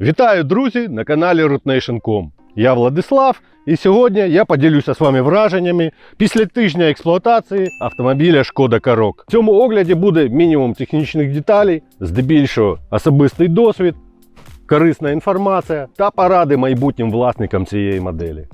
Вітаю, друзі, на каналі RootNation.com. Я Владислав, і сьогодні я поділюся з вами враженнями після тижня експлуатації автомобіля Шкода Карок. В цьому огляді буде мінімум технічних деталей, здебільшого особистий досвід, корисна інформація та поради майбутнім власникам цієї моделі.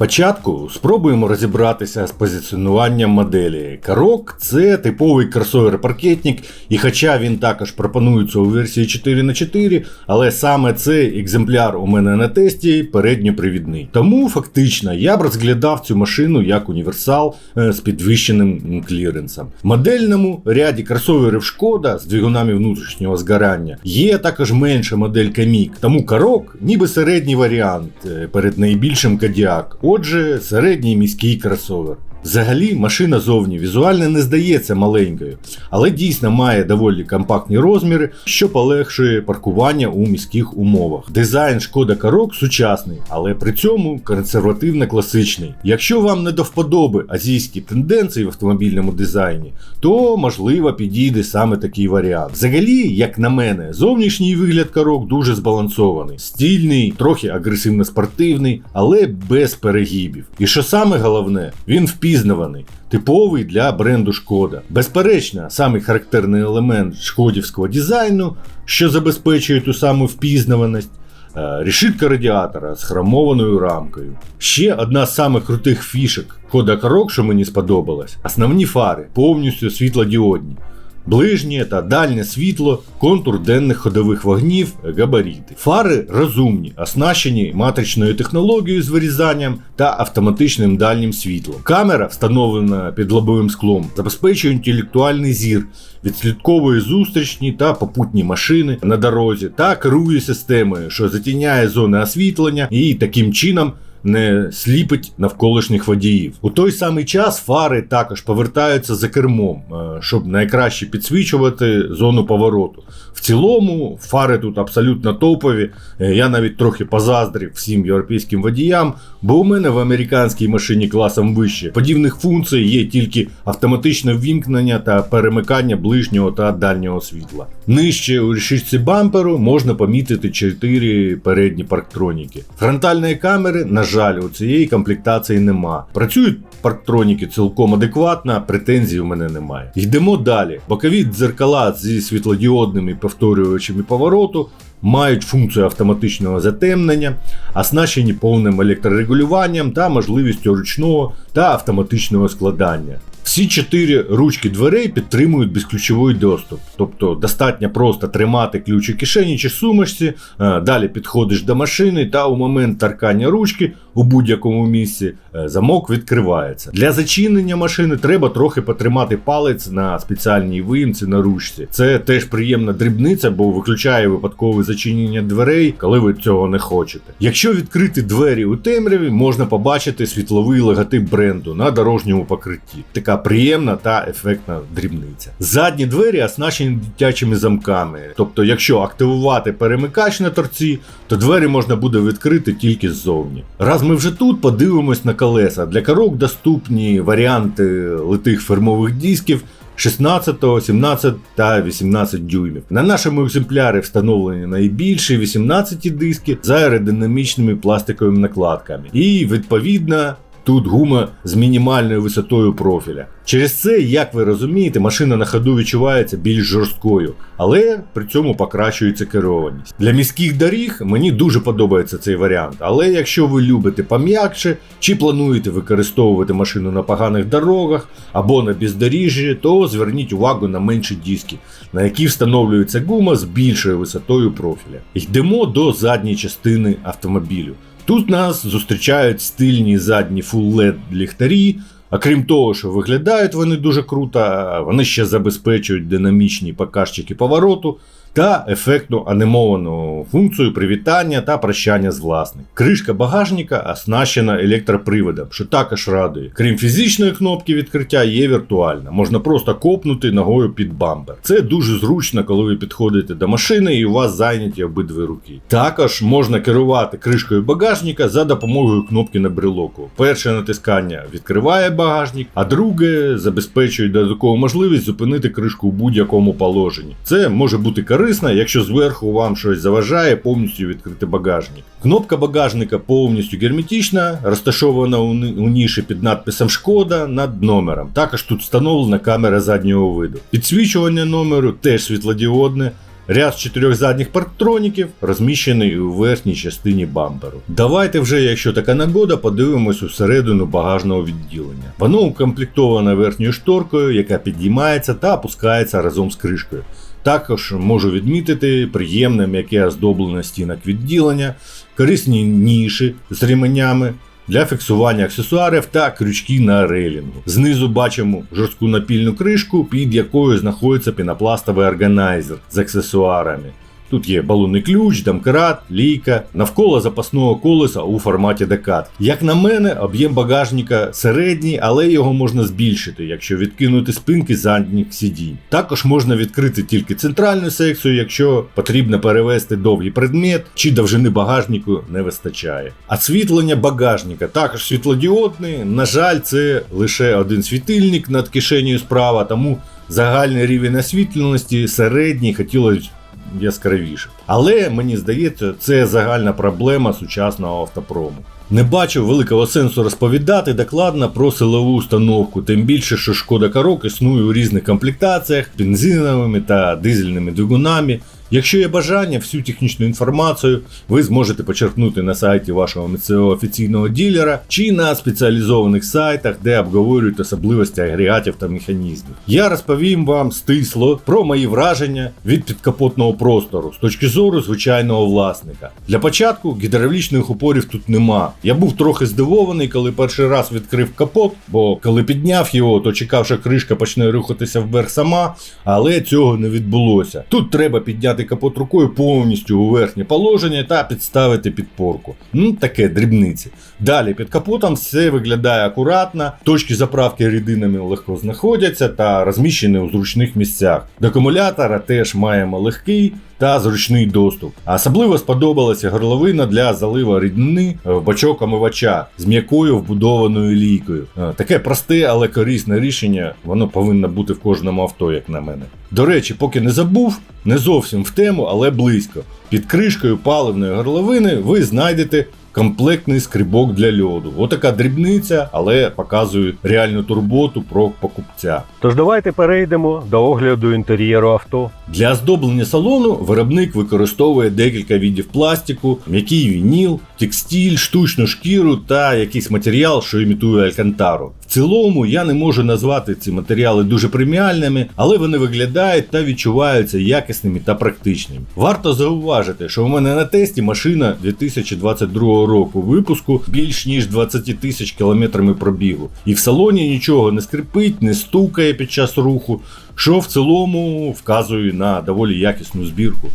Спочатку спробуємо розібратися з позиціонуванням моделі. Карок це типовий кросовер-паркетник, і хоча він також пропонується у версії 4х4, але саме цей екземпляр у мене на тесті передньопривідний. Тому фактично я б розглядав цю машину як універсал е, з підвищеним кліренсом. В модельному ряді кросоверів Шкода з двигунами внутрішнього згорання є також менша модель Камік, тому Карок ніби середній варіант е, перед найбільшим Отже, середній міський кросовер. Взагалі, машина зовні візуально не здається маленькою, але дійсно має доволі компактні розміри, що полегшує паркування у міських умовах. Дизайн шкода Карок сучасний, але при цьому консервативно класичний. Якщо вам не до вподоби азійські тенденції в автомобільному дизайні, то можливо підійде саме такий варіант. Взагалі, як на мене, зовнішній вигляд Карок дуже збалансований, стильний, трохи агресивно спортивний, але без перегибів. І що саме головне, він впізнаваний. Типовий для бренду Шкода. Безперечно, самий характерний елемент шкодівського дизайну, що забезпечує ту саму впізнаваність, рішитка решітка радіатора з хромованою рамкою. Ще одна з самих крутих фішок кода Карок, що мені сподобалась, основні фари повністю світлодіодні. Ближнє та дальнє світло, контур денних ходових вогнів, габаріти. Фари розумні, оснащені матричною технологією з вирізанням та автоматичним дальнім світлом. Камера, встановлена під лобовим склом, забезпечує інтелектуальний зір, відслідковує зустрічні та попутні машини на дорозі та керує системою, що затіняє зони освітлення і таким чином не сліпить навколишніх водіїв. У той самий час фари також повертаються за кермом, е, щоб найкраще підсвічувати зону повороту. В цілому, фари тут абсолютно топові. Е, Я навіть трохи позаздрив всім європейським водіям, бо у мене в американській машині класом вище. Подібних функцій є тільки автоматичне ввімкнення та перемикання ближнього та дальнього світла. Нижче у решітці бамперу можна помітити 4 передні парктроніки. Фронтальної камери, на жаль, у цієї комплектації нема. Працюють парктроніки цілком адекватно, претензій у мене немає. Йдемо далі. Бокові дзеркала зі світлодіодними повторювачами повороту. Мають функцію автоматичного затемнення, оснащені повним електрорегулюванням та можливістю ручного та автоматичного складання. Всі чотири ручки дверей підтримують безключовий доступ, тобто достатньо просто тримати ключ у кишені чи сумочці, е, далі підходиш до машини, та у момент торкання ручки у будь-якому місці е, замок відкривається. Для зачинення машини треба трохи потримати палець на спеціальній виїмці на ручці. Це теж приємна дрібниця, бо виключає випадкове зачинення дверей, коли ви цього не хочете. Якщо відкрити двері у темряві, можна побачити світловий логотип бренду на дорожньому покритті. Така приємна та ефектна дрібниця. Задні двері оснащені дитячими замками. Тобто, якщо активувати перемикач на торці, то двері можна буде відкрити тільки ззовні. Раз ми вже тут, подивимось на колеса. Для корок доступні варіанти литих фермових дисків. 16, 17 та 18 дюймів. На нашому екземплярі встановлені найбільші 18 диски з аеродинамічними пластиковими накладками. І відповідно. Тут гума з мінімальною висотою профіля. Через це, як ви розумієте, машина на ходу відчувається більш жорсткою, але при цьому покращується керованість. Для міських доріг мені дуже подобається цей варіант. Але якщо ви любите пом'якше чи плануєте використовувати машину на поганих дорогах або на бездоріжжі, то зверніть увагу на менші диски, на які встановлюється гума з більшою висотою профіля. Йдемо до задньої частини автомобілю. Тут нас зустрічають стильні задні LED ліхтарі. А крім того, що виглядають вони дуже круто, вони ще забезпечують динамічні показчики повороту та ефектну анімовану функцію привітання та прощання з власником. Кришка багажника оснащена електроприводом, що також радує. Крім фізичної кнопки відкриття, є віртуальна. Можна просто копнути ногою під бампер. Це дуже зручно, коли ви підходите до машини і у вас зайняті обидві руки. Також можна керувати кришкою багажника за допомогою кнопки на брелоку. Перше натискання відкриває багажник, а друге забезпечує додаткову можливість зупинити кришку у будь-якому положенні. Це може бути корисна, якщо зверху вам щось заважає повністю відкрити багажник. Кнопка багажника повністю герметична, розташована у ніші під надписом Шкода над номером. Також тут встановлена камера заднього виду. Підсвічування номеру теж світлодіодне. Ряд з чотирьох задніх парктроніків розміщений у верхній частині бамперу. Давайте вже, якщо така нагода, подивимось усередину багажного відділення. Воно укомплектоване верхньою шторкою, яка підіймається та опускається разом з кришкою. Також можу відмітити приємне м'яке оздоблення стінок відділення, корисні ніші з ременями. Для фіксування аксесуарів та крючки на рейлінгу. Знизу бачимо жорстку напільну кришку, під якою знаходиться пінопластовий органайзер з аксесуарами. Тут є балонний ключ, домкрат, лійка, навколо запасного колеса у форматі декат. Як на мене, об'єм багажника середній, але його можна збільшити, якщо відкинути спинки задніх сидінь. Також можна відкрити тільки центральну секцію, якщо потрібно перевести довгий предмет чи довжини багажнику не вистачає. Освітлення багажника також світлодіодний. На жаль, це лише один світильник над кишенею справа, тому загальний рівень освітленості середній хотілося яскравіше. Але мені здається, це загальна проблема сучасного автопрому. Не бачу великого сенсу розповідати докладно про силову установку, тим більше, що шкода Карок існує у різних комплектаціях бензиновими та дизельними двигунами. Якщо є бажання, всю технічну інформацію ви зможете почерпнути на сайті вашого офіційного ділера чи на спеціалізованих сайтах, де обговорюють особливості агрегатів та механізмів. Я розповім вам стисло про мої враження від підкапотного простору з точки зору звичайного власника. Для початку гідравлічних упорів тут нема. Я був трохи здивований, коли перший раз відкрив капот, бо коли підняв його, то чекав, що кришка почне рухатися вверх сама, але цього не відбулося. Тут треба підняти капот рукою повністю у верхнє положення та підставити підпорку. Ну, таке дрібниці. Далі під капотом все виглядає акуратно, точки заправки рідинами легко знаходяться та розміщені у зручних місцях. До акумулятора теж маємо легкий та зручний доступ. Особливо сподобалася горловина для залива ріднини в бачок омивача з м'якою вбудованою лійкою. Е, Таке просте, але корисне рішення, воно повинно бути в кожному авто, як на мене. До речі, поки не забув, не зовсім в тему, але близько. Під кришкою паливної горловини ви знайдете комплектний скрибок для льоду. Отака дрібниця, але показує реальну турботу про покупця. Тож давайте перейдемо до огляду інтер'єру авто. Для оздоблення салону виробник використовує декілька видів пластику, м'який вініл, текстиль, штучну шкіру та якийсь матеріал, що імітує алькантару. В цілому я не можу назвати ці матеріали дуже преміальними, але вони виглядають та відчуваються якісними та практичними. Варто зауважити, що у мене на тесті машина 2022 року випуску більш ніж 20 тисяч кілометрами пробігу. І в салоні нічого не скрипить, не стукає під час руху, що в цілому вказує на доволі якісну збірку.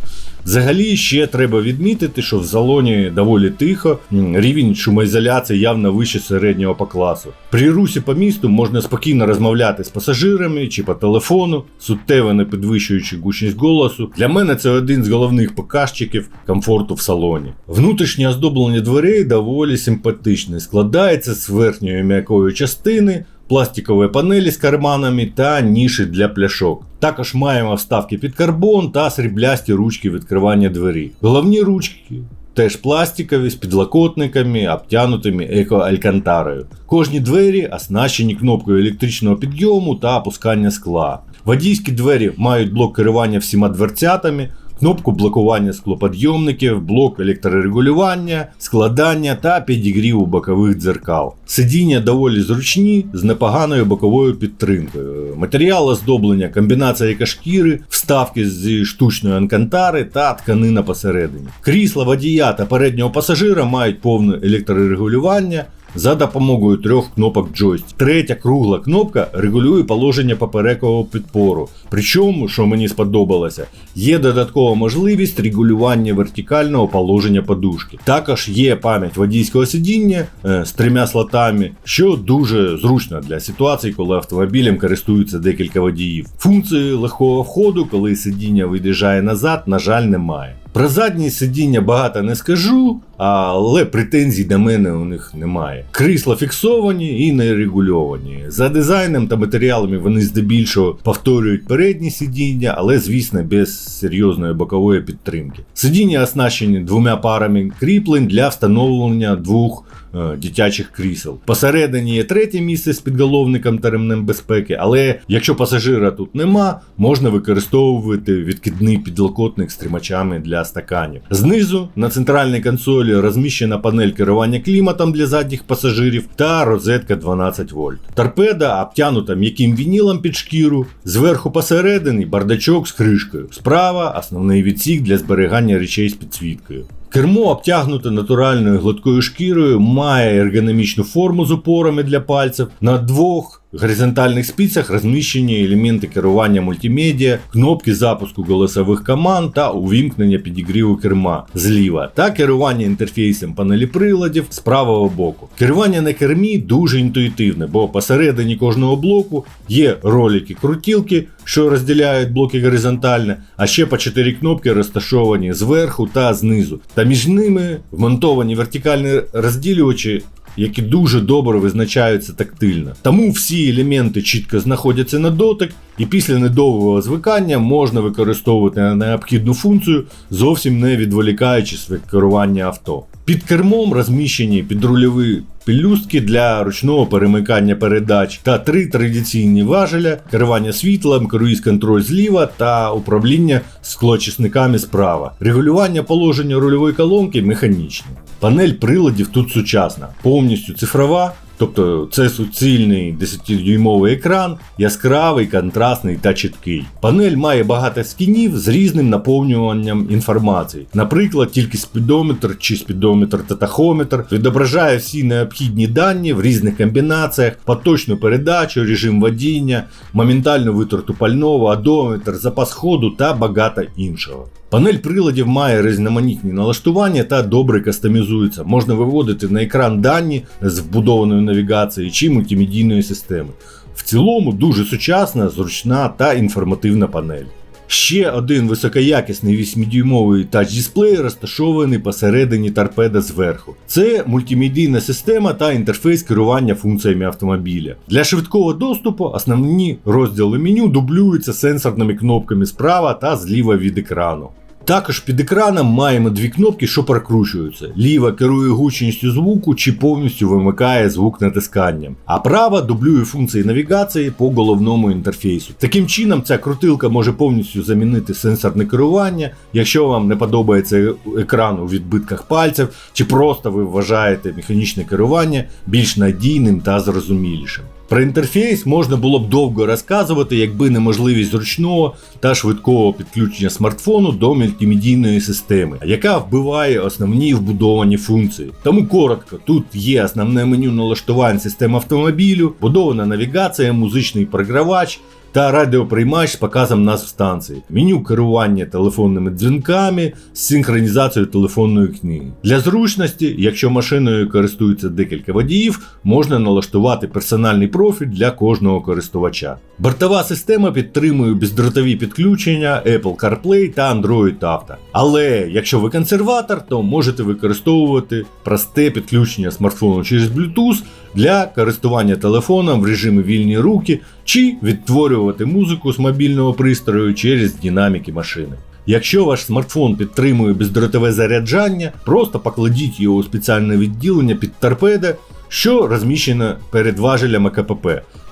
Взагалі ще треба відмітити, що в салоні доволі тихо, рівень шумоізоляції явно вище середнього по класу. При русі по місту можна спокійно розмовляти з пасажирами чи по телефону, суттєво не підвищуючи гучність голосу. Для мене це один з головних показчиків комфорту в салоні. Внутрішнє оздоблення дверей доволі симпатичне, складається з верхньої м'якої частини. Пластикові панелі з карманами та ніші для пляшок. Також маємо вставки під карбон та сріблясті ручки відкривання двері. Головні ручки теж пластикові з підлокотниками, обтянутими еко-алькантарою. Кожні двері оснащені кнопкою електричного підйому та опускання скла. Водійські двері мають блок керування всіма дверцятами, кнопку блокування склоподйомників, блок електрорегулювання, складання та підігріву бокових дзеркал. Сидіння доволі зручні з непоганою боковою підтримкою. Матеріал оздоблення, комбінація екошкіри, вставки з штучної анкантари та тканина посередині. Крісла водія та переднього пасажира мають повне електрорегулювання за допомогою трьох кнопок джойстик. Третя кругла кнопка регулює положення поперекового підпору. Причому, що мені сподобалося, є додаткова можливість регулювання вертикального положення подушки. Також є пам'ять водійського сидіння е, з трьома слотами, що дуже зручно для ситуацій, коли автомобілем користуються декілька водіїв. Функції легкого входу, коли сидіння від'їжджає назад, на жаль, немає. Про задні сидіння багато не скажу, але претензій до мене у них немає. Крісла фіксовані і не регульовані. За дизайном та матеріалами вони здебільшого повторюють передні сидіння, але звісно без серйозної бокової підтримки. Сидіння оснащені двома парами кріплень для встановлення двох дитячих крісел. Посередині є третє місце з підголовником та ремнем безпеки, але якщо пасажира тут нема, можна використовувати відкидний підлокотник з тримачами для стаканів. Знизу на центральній консолі розміщена панель керування кліматом для задніх пасажирів та розетка 12 вольт. Торпеда обтянута м'яким вінілом під шкіру, зверху посередині бардачок з кришкою. Справа основний відсік для зберігання речей з підсвіткою. Кермо обтягнуте натуральною гладкою шкірою, має ергономічну форму з опорами для пальців. На двох горизонтальних спицях розміщені елементи керування мультимедіа, кнопки запуску голосових команд та увімкнення підігріву керма зліва та керування інтерфейсом панелі приладів з правого боку. Керування на кермі дуже інтуїтивне, бо посередині кожного блоку є ролики крутілки, що розділяють блоки горизонтально, а ще по 4 кнопки розташовані зверху та знизу. Та між ними вмонтовані вертикальні розділювачі. Які дуже добре визначаються тактильно. Тому всі елементи чітко знаходяться на дотик, і після недовгого звикання можна використовувати необхідну функцію, зовсім не відволікаючись від керування авто. Під кермом розміщені підрульові пелюстки для ручного перемикання передач та три традиційні важеля, керування світлом, круїз-контроль зліва та управління склочисниками справа. Регулювання положення рульової колонки механічне. Панель приладів тут сучасна, повністю цифрова. Тобто це суцільний 10-дюймовий екран, яскравий, контрастний та чіткий. Панель має багато скінів з різним наповнюванням інформації. Наприклад, тільки спідометр чи спідометр та тахометр відображає всі необхідні дані в різних комбінаціях, поточну передачу, режим водіння, моментальну витрату пального, одометр, запас ходу та багато іншого. Панель приладів має різноманітні налаштування та добре кастомізується. Можна виводити на екран дані з вбудованою навігацією чи мультимедійної системи. В цілому дуже сучасна, зручна та інформативна панель. Ще один високоякісний 8-дюймовий тач-дисплей розташований посередині торпеда зверху. Це мультимедійна система та інтерфейс керування функціями автомобіля. Для швидкого доступу основні розділи меню дублюються сенсорними кнопками справа та зліва від екрану. Також під екраном маємо дві кнопки, що прокручуються. Ліва керує гучністю звуку чи повністю вимикає звук натисканням, а права дублює функції навігації по головному інтерфейсу. Таким чином, ця крутилка може повністю замінити сенсорне керування, якщо вам не подобається екран у відбитках пальців, чи просто ви вважаєте механічне керування більш надійним та зрозумілішим. Про інтерфейс можна було б довго розказувати, якби не можливість зручного та швидкого підключення смартфону до мультимедійної системи, яка вбиває основні вбудовані функції. Тому коротко, тут є основне меню налаштувань систем автомобілю, будована навігація, музичний програвач. Та радіоприймач з показом назв станції, меню керування телефонними дзвінками з синхронізацією телефонної книги. Для зручності, якщо машиною користуються декілька водіїв, можна налаштувати персональний профіль для кожного користувача. Бортова система підтримує бездротові підключення Apple CarPlay та Android Auto. Але якщо ви консерватор, то можете використовувати просте підключення смартфону через Bluetooth для користування телефоном в режимі вільні руки чи відтворювати музику з мобільного пристрою через динаміки машини. Якщо ваш смартфон підтримує бездротове заряджання, просто покладіть його у спеціальне відділення під торпеда, що розміщено перед важелями КПП.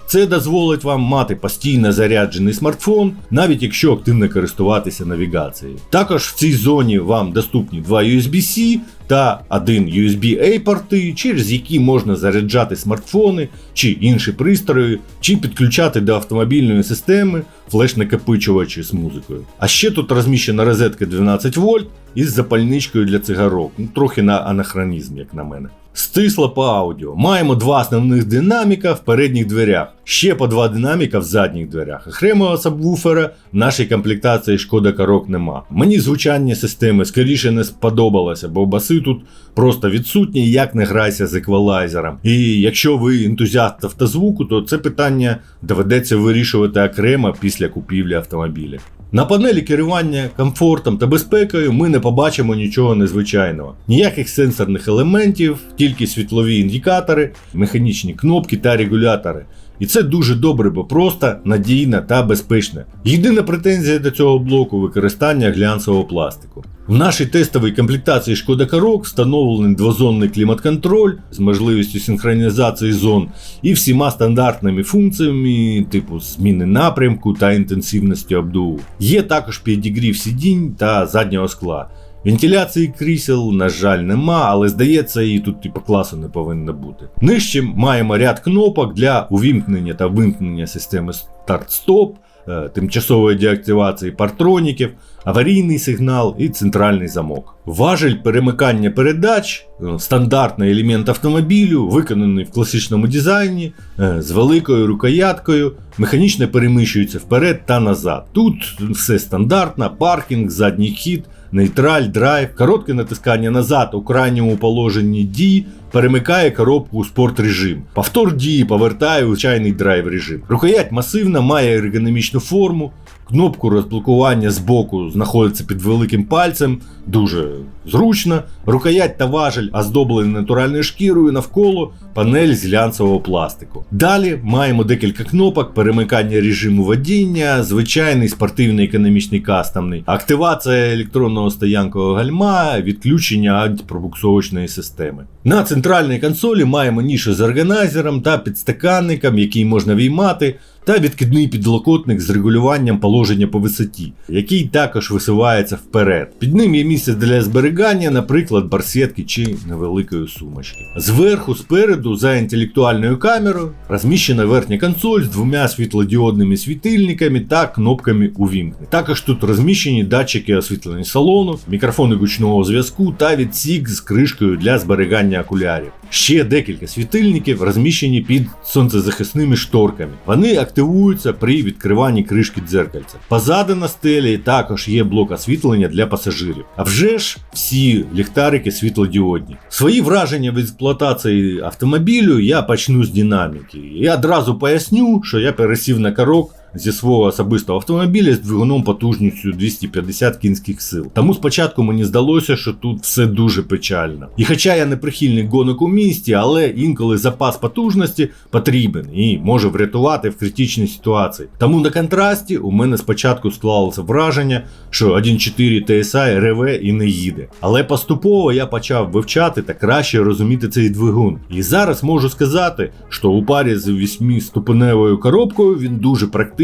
Це дозволить вам мати постійно заряджений смартфон, навіть якщо активно користуватися навігацією. Також в цій зоні вам доступні два USB-C та один USB-A порти, через які можна заряджати смартфони чи інші пристрої, чи підключати до автомобільної системи флеш-накопичувачі з музикою. А ще тут розміщена розетка 12 вольт із запальничкою для цигарок. Ну, трохи на анахронізм, як на мене. Стисло по аудіо. Маємо два основних динаміка в передніх дверях, ще по два динаміка в задніх дверях. Окремого сабвуфера в нашій комплектації шкода корок нема. Мені звучання системи скоріше не сподобалося, бо баси тут просто відсутні, як не грайся з еквалайзером. І якщо ви ентузіаст автозвуку, то це питання доведеться вирішувати окремо після купівлі автомобіля. На панелі керування комфортом та безпекою ми не побачимо нічого незвичайного. Ніяких сенсорних елементів, тільки світлові індикатори, механічні кнопки та регулятори. І це дуже добре, бо просто, надійно та безпечно. Єдина претензія до цього блоку використання глянцевого пластику. В нашій тестовій комплектації Шкода Karoq встановлений двозонний клімат-контроль з можливістю синхронізації зон і всіма стандартними функціями, типу зміни напрямку та інтенсивності обдуву. Є також підігрів сидінь та заднього скла. Вентиляції крісел, на жаль, нема, але здається, її тут типу класу не повинно бути. Нижче маємо ряд кнопок для увімкнення та вимкнення системи старт-стоп, е, тимчасової деактивації партроніків, аварійний сигнал і центральний замок. Важель перемикання передач, е, стандартний елемент автомобілю, виконаний в класичному дизайні, е, з великою рукояткою, механічно переміщується вперед та назад. Тут все стандартно, паркінг, задній хід, нейтраль, драйв, коротке натискання назад у крайньому положенні дії перемикає коробку у спорт режим. Повтор дії повертає у звичайний драйв режим. Рукоять масивна, має ергономічну форму. Кнопку розблокування з боку знаходиться під великим пальцем, дуже зручно. Рукоять та важель оздоблені натуральною шкірою навколо панель з глянцевого пластику. Далі маємо декілька кнопок: перемикання режиму водіння, звичайний спортивний економічний кастомний, активація електронного стоянкового гальма, відключення антипробуксовочної системи. На центральній консолі маємо нішу з органайзером та підстаканником, який можна віймати, та відкидний підлокотник з регулюванням положення по висоті, який також висувається вперед. Під ним є місце для зберігання, наприклад, барсетки чи невеликої сумочки. Зверху, спереду, за інтелектуальною камерою, розміщена верхня консоль з двома світлодіодними світильниками та кнопками увімкнення. Також тут розміщені датчики освітлення салону, мікрофони гучного зв'язку та відсік з кришкою для зберігання окулярів. Ще декілька світильників розміщені під сонцезахисними шторками. Вони активуються при відкриванні кришки дзеркальця. Позаду на стелі також є блок освітлення для пасажирів. А вже ж всі ліхтарики світлодіодні. Свої враження від експлуатації автомобілю я почну з динаміки. І одразу поясню, що я пересів на корок зі свого особистого автомобіля з двигуном потужністю 250 кінських сил. Тому спочатку мені здалося, що тут все дуже печально. І хоча я не прихильник гонок у місті, але інколи запас потужності потрібен і може врятувати в критичній ситуації. Тому на контрасті у мене спочатку склалося враження, що 1.4 TSI реве і не їде. Але поступово я почав вивчати та краще розуміти цей двигун. І зараз можу сказати, що у парі з 8-ступеневою коробкою він дуже практичний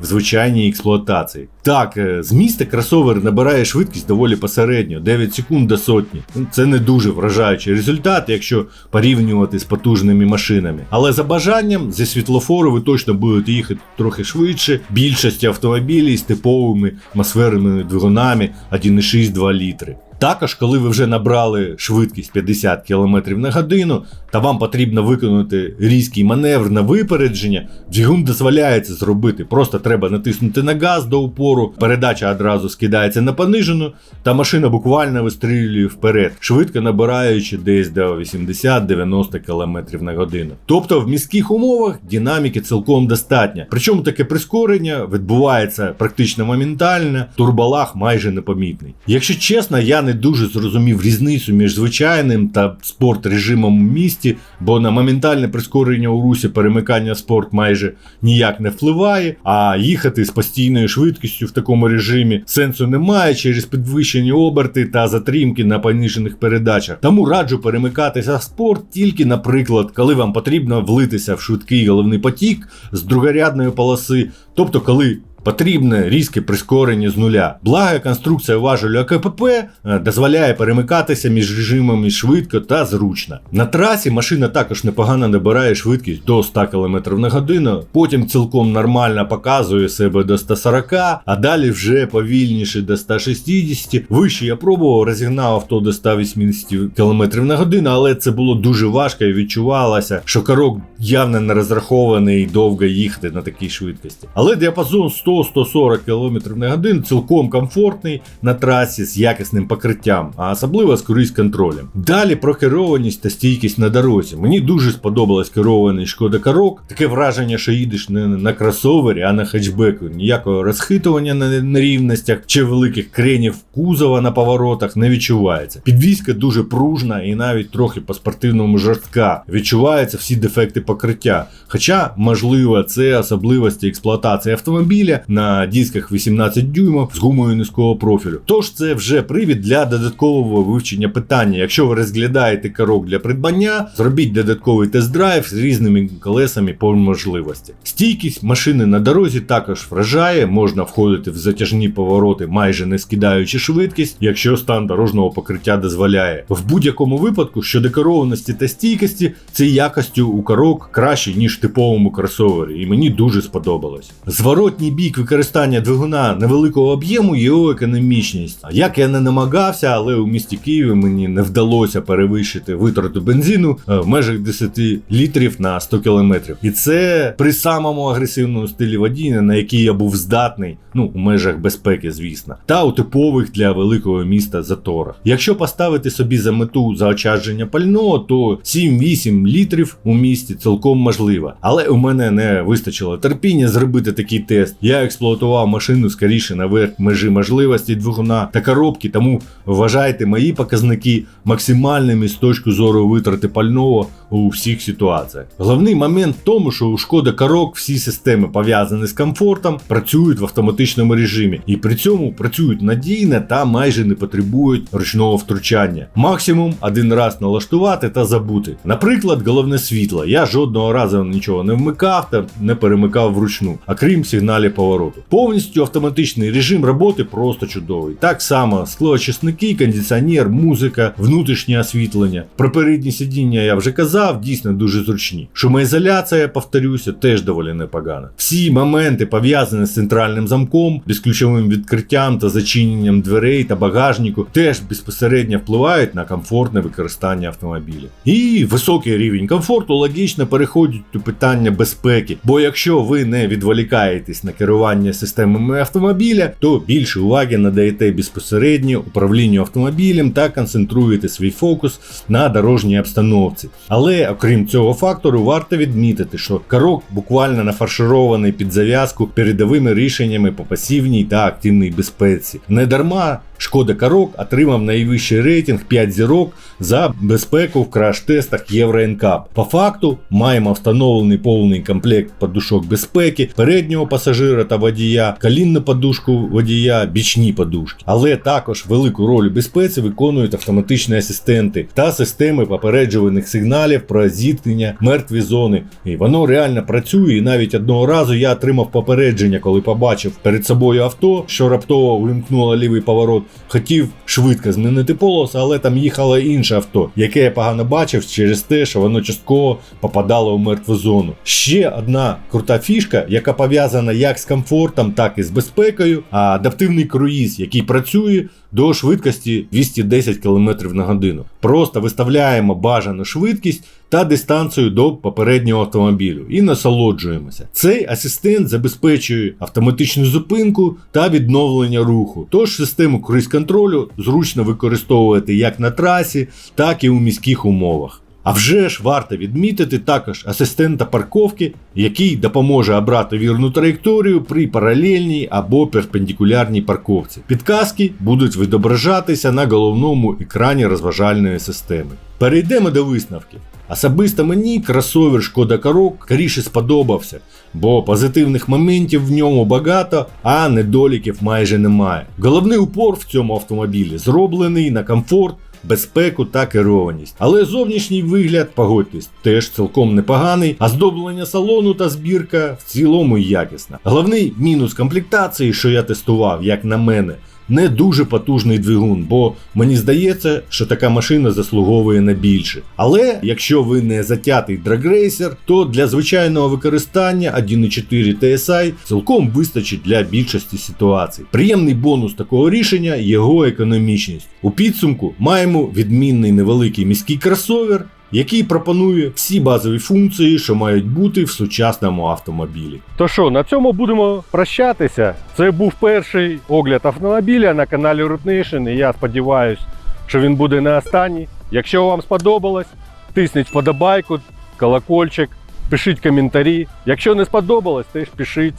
в звичайній експлуатації. Так, е, з міста кросовер набирає швидкість доволі посередньо, 9 секунд до сотні. Ну, Це не дуже вражаючий результат, якщо порівнювати з потужними машинами. Але за бажанням зі світлофору ви точно будете їхати трохи швидше. Більшості автомобілів з типовими атмосферними двигунами 1,6-2 літри. Також, коли ви вже набрали швидкість 50 км на годину, та вам потрібно виконати різкий маневр на випередження, двигун дозволяє це зробити. Просто треба натиснути на газ до упору, передача одразу скидається на понижену, та машина буквально вистрілює вперед, швидко набираючи десь до 80-90 км на годину. Тобто в міських умовах динаміки цілком достатньо. Причому таке прискорення відбувається практично моментально, турболаг майже непомітний. Якщо чесно, я не дуже зрозумів різницю між звичайним та спорт режимом у місті, бо на моментальне прискорення у русі перемикання спорт майже ніяк не впливає, а їхати з постійною швидкістю в такому режимі сенсу немає через підвищені оберти та затримки на понижених передачах. Тому раджу перемикатися в спорт тільки, наприклад, коли вам потрібно влитися в швидкий головний потік з другорядної полоси, тобто коли Потрібне різке прискорення з нуля. Благо, конструкція важелю АКПП е, дозволяє перемикатися між режимами швидко та зручно. На трасі машина також непогано набирає швидкість до 100 км на годину, потім цілком нормально показує себе до 140, а далі вже повільніше до 160. Вище я пробував, розігнав авто до 180 км на годину, але це було дуже важко і відчувалося, що корок явно не розрахований довго їхати на такій швидкості. Але Але діапазон 100-140 км на годину цілком комфортний на трасі з якісним покриттям, а особливо з круїз контролем. Далі про керованість та стійкість на дорозі. Мені дуже сподобалась керований Шкода Карок. Таке враження, що їдеш не на кросовері, а на хетчбеку. Ніякого розхитування на нерівностях чи великих кренів кузова на поворотах не відчувається. Підвізка дуже пружна і навіть трохи по спортивному жорстка. Відчуваються всі дефекти покриття. Хоча, можливо, це особливості експлуатації автомобіля на дисках 18 дюймів з гумою низького профілю. Тож це вже привід для додаткового вивчення питання. Якщо ви розглядаєте карок для придбання, зробіть додатковий тест-драйв з різними колесами по можливості. Стійкість машини на дорозі також вражає, можна входити в затяжні повороти, майже не скидаючи швидкість, якщо стан дорожнього покриття дозволяє. В будь-якому випадку щодо керованості та стійкості, це якостю у карок краще, ніж в типовому кросовері, і мені дуже сподобалось. Зворотній бік використання двигуна невеликого об'єму його економічність. Як я не намагався, але у місті Києві мені не вдалося перевищити витрату бензину е, в межах 10 літрів на 100 кілометрів. І це при самому агресивному стилі водіння, на який я був здатний, ну у межах безпеки, звісно, та у типових для великого міста заторах. Якщо поставити собі за мету заощадження пального, то 7-8 літрів у місті цілком можливо. Але у мене не вистачило терпіння зробити такий тест. Я експлуатував машину скоріше наверх межі можливості двигуна та коробки, тому вважайте мої показники максимальними з точки зору витрати пального у всіх ситуаціях. Головний момент в тому, що у шкода Карок всі системи пов'язані з комфортом, працюють в автоматичному режимі і при цьому працюють надійно та майже не потребують ручного втручання. Максимум один раз налаштувати та забути. Наприклад, головне світло. Я жодного разу нічого не вмикав та не перемикав вручну, а крім сигналів повороту. Повністю автоматичний режим роботи просто чудовий. Так само склоочисники, кондиціонер, музика, внутрішнє освітлення. Про передні сидіння я вже казав, дійсно дуже зручні. Шумоізоляція, повторюся, теж доволі непогана. Всі моменти пов'язані з центральним замком, безключовим відкриттям та зачиненням дверей та багажнику, теж безпосередньо впливають на комфортне використання автомобіля. І високий рівень комфорту логічно переходить до питання безпеки. Бо якщо ви не відволікаєтесь на керування системами автомобіля, то більше уваги надаєте безпосередньо управлінню автомобілем та концентруєте свій фокус на дорожній обстановці. Але окрім цього фактору, варто відмітити, що карок буквально нафарширований під зав'язку передовими рішеннями по пасівній та активній безпеці. Не дарма Шкода Карок отримав найвищий рейтинг 5 зірок за безпеку в краш-тестах Євро NCAP. По факту маємо встановлений повний комплект подушок безпеки, переднього пасажира та водія, колінну подушку водія, бічні подушки. Але також велику роль у безпеці виконують автоматичні асистенти та системи попереджувальних сигналів про зіткнення мертві зони. І воно реально працює. І навіть одного разу я отримав попередження, коли побачив перед собою авто, що раптово вимкнуло лівий поворот. Хотів швидко змінити полос, але там їхало інше авто, яке я погано бачив через те, що воно частково попадало у мертву зону. Ще одна крута фішка, яка пов'язана як з комфортом, так і з безпекою, а адаптивний круїз, який працює до швидкості 210 км на годину. Просто виставляємо бажану швидкість та дистанцію до попереднього автомобілю і насолоджуємося. Цей асистент забезпечує автоматичну зупинку та відновлення руху. Тож систему круїз-контролю зручно використовувати як на трасі, так і у міських умовах. А вже ж варто відмітити також асистента парковки, який допоможе обрати вірну траєкторію при паралельній або перпендикулярній парковці. Підказки будуть відображатися на головному екрані розважальної системи. Перейдемо до висновків. Особисто мені кросовер Шкода Карок скоріше сподобався, бо позитивних моментів в ньому багато, а недоліків майже немає. Головний упор в цьому автомобілі зроблений на комфорт безпеку та керованість. Але зовнішній вигляд, погодьтесь, теж цілком непоганий, а здоблення салону та збірка в цілому якісна. Головний мінус комплектації, що я тестував, як на мене. Не дуже потужний двигун, бо мені здається, що така машина заслуговує на більше. Але якщо ви не затятий драгрейсер, то для звичайного використання 1.4 TSI цілком вистачить для більшості ситуацій. Приємний бонус такого рішення його економічність. У підсумку маємо відмінний невеликий міський кросовер. Який пропонує всі базові функції, що мають бути в сучасному автомобілі. То що, на цьому будемо прощатися. Це був перший огляд автомобіля на каналі Root і я сподіваюся, що він буде не останній. Якщо вам сподобалось, тисніть вподобайку, колокольчик, пишіть коментарі. Якщо не сподобалось, теж пишіть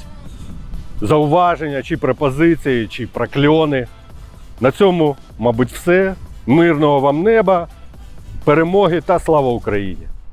зауваження, чи пропозиції, чи прокльони. На цьому, мабуть, все. Мирного вам неба, перемоги та слава Україні!